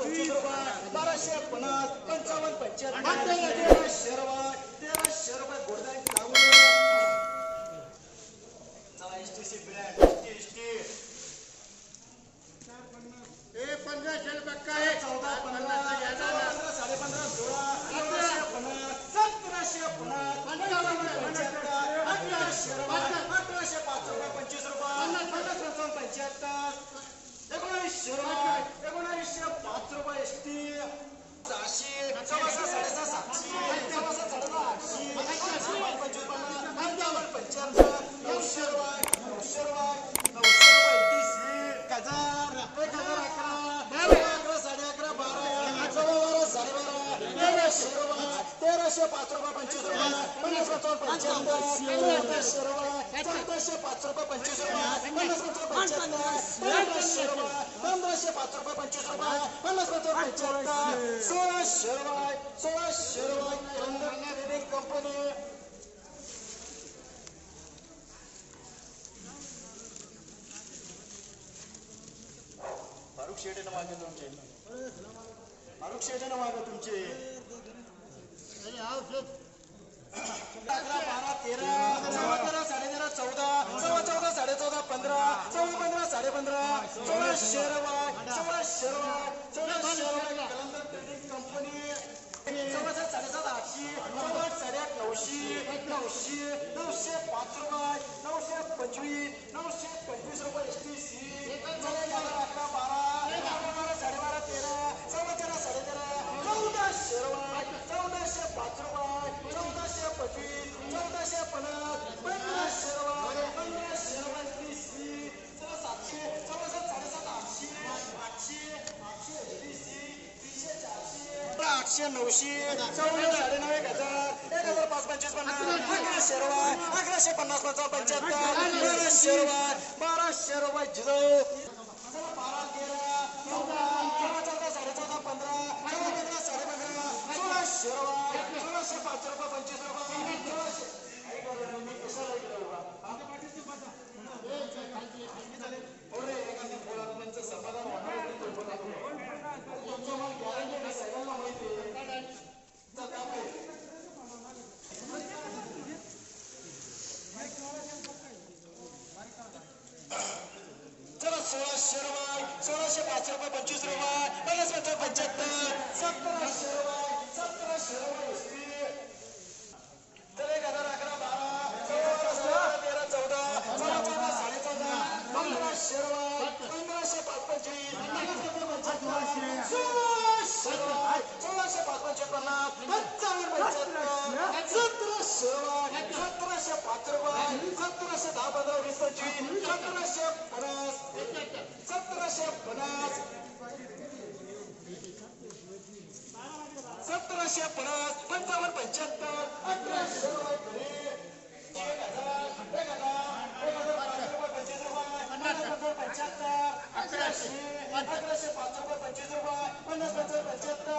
पंचवीस रुपये बाराशे पन्नास पंचावन्न पंच्याहत्तर तेराशे रुपये तेराशे रुपये गोडदाई जाऊ चला S T C brand S T S T पंधराशे रुपये चौदा पंधरा पंधरा तेराशे पाच रुपये. पंचवीस रुपये पन्नास पंचावन्न पंच्याहत्तर. चौदाशे पाच रुपये पंचवीस रुपये. पन्नास पंचावन्न पंच्याहत्तर. पंधराशे रुपये. पंधराशे पाच रुपये पंचवीस रुपये. पन्नास पंचावन्न पंच्याहत्तर. सोळाशे रुपये. सोळाशे रुपये. ट्रेडिंग कंपनी फारुख शेठ मागे तुमचे. फारुख शेठ मागे तुमचे. अकरा आठशे नऊशे चौदा साडे नऊ एक हजार. एक हजार पाच पंचवीस पन्नास. अकराशे रुपये अकराशे पन्नास पंचावन्न पंच्याहत्तर. बाराशे रुपये बाराशे रुपये झिरो. बारा तेरा चौदा चौदा चौदा साडे चौदा पंधरा. चौदा पंधरा साडे पंधरा. सोळाशे रुपये सोळाशे पाच रुपये पंचवीस रुपये सोळाशे. मी कशाला इकडे उभा? हो रे, एखादी मुलांचं समाधान होणार होतं, ते बोला तुम्ही. तुमचं मला guarantee आहे, सगळ्यांना माहिती आहे. चला, काय? चला सोळाशे रुपये सोळाशे पाच रुपये पंचवीस रुपये पन्नास पंचावन्न पंच्याहत्तर सतराशे रुपये सतराशे रुपये एसटी. तर एक हजार अकरा बारा चौदा बारा सोळा तेरा चौदा चौदा चौदा साडे चौदा पंधराशे रुपये पंधराशे पाच पंचवीस पन्नास पंचावन्न पंच्याहत्तर सोळाशे रुपये सोळाशे पाच पंचवीस पन्नास पंचावन्न पंच्याहत्तर सतराशे रुपये सतराशे पाच रुपये सतराशे दहा पंधरा वीस सतराशे पन्नास. सतराशे पन्नास सतराशे पन्नास पंचावन्न पंच्याहत्तर अठराशे रुपये एक हजार, एक हजार, पंच्याहत्तर, अकराशे, अकराशे पाच रुपये पंचवीस रुपये, पन्नास पंचावन्न पंच्याहत्तर,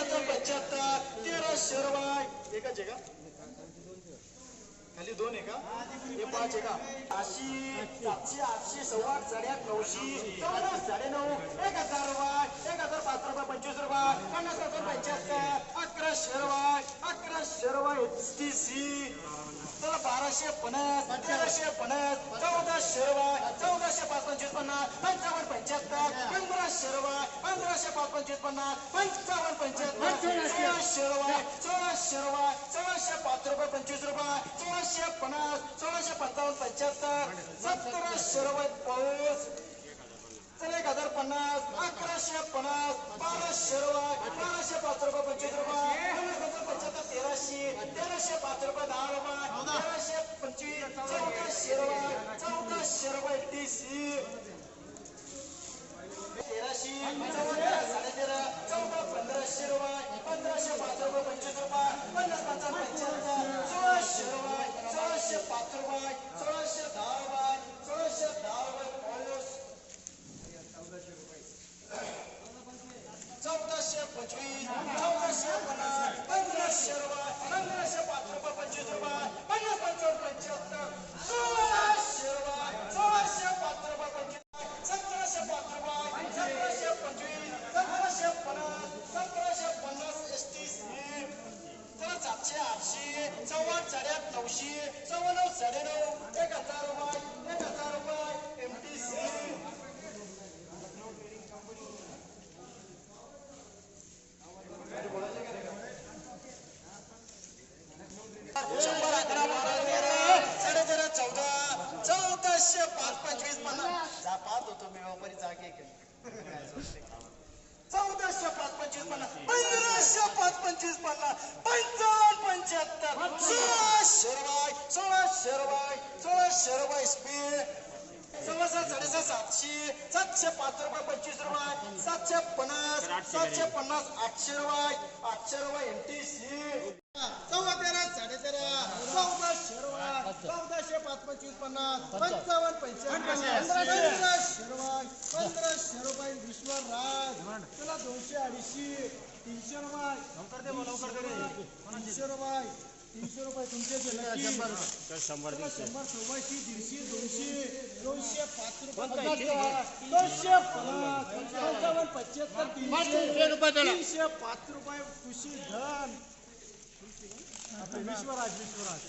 सतराशे पंच्याहत्तर तेरा शेरवाय. एकाच आहे का? खाली दोन आहे का? हे पाच आहे का? आठशे सातशे आठशे सव्वा साडेआठ साडे नऊ एक हजार रुपये एक हजार पाच रुपये पंचवीस रुपये पन्नास हजार पंच्याहत्तर अकरा शेरवाय अकरा शेरवाय एच टी सी चला बाराशे पन्नास तेराशे पन्नास चौदा रुपये चौदाशे पाच पंचवीस पन्नास पंचावन्न पंच्याहत्तर पंधरा रुपये पंधराशे पाच पंचवीस पन्नास पंचावन्न पंच्याहत्तर सोळा रुपये सोळा रुपये सोळाशे पाच रुपये पंचवीस रुपये सोळाशे पन्नास सोळाशे पंचावन्न पंच्याहत्तर सतराशे रुपये पाऊस. चल एक हजार पन्नास अकराशे पन्नास बाराशे रुपये बाराशे पाच रुपये पंचवीस रुपये हजार पंच्याहत्तर तेराशे तेराशे रुपये तीस पंचवीस पन्नास जा पाहत होतो मी व्यापारी जागे चौदाशे पाच पंचवीस पन्नास पंधराशे पाच पंचवीस पन्नास पंचावन्न पंच्याहत्तर. सोळा रुपये सोळा रुपये सोळा रुपये स्पीड. सव्वा सात साडेसात सात सातशे पाच रुपये पंचवीस रुपये सातशे पन्नास सातशे पन्नास आठशे रुपये आठशे रुपये एम टी सी चौदा तेरा साडे तेरा चौदाशे रुपये चौदाशे पाच पंचवीस पन्नास पंचावन्न पंधराशे रुपये पंधराशे रुपये विश्वराज. तुला दोनशे अडीचशे तीनशे रुपये तीनशे रुपये तीनशे रुपये तुमचे शंभर शंभर सव्वाशे दीडशे दोनशे दोनशे पाच रुपये. दोनशे पंचावन्न पंच्याहत्तर तीनशे तीनशे पाच रुपये खुशी धन. विश्वराज विश्वराज.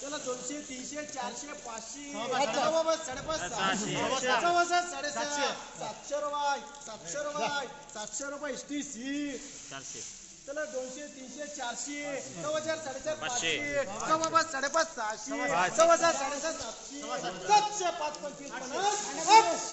चला दोनशे तीनशे चारशे पाचशे. बाबा साडेपाच सात साडेसातशे सातशे. रुपये सातशे रुपये सातशे रुपये एस टी सी. चला दोनशे तीनशे चारशे. सव्वा चार साडेचार पाचशे. सव्वा पाच साडेपाच सहाशे. सव्वा सात साडेसात सातशे. सातशे पाच पंचवीस पन्नास.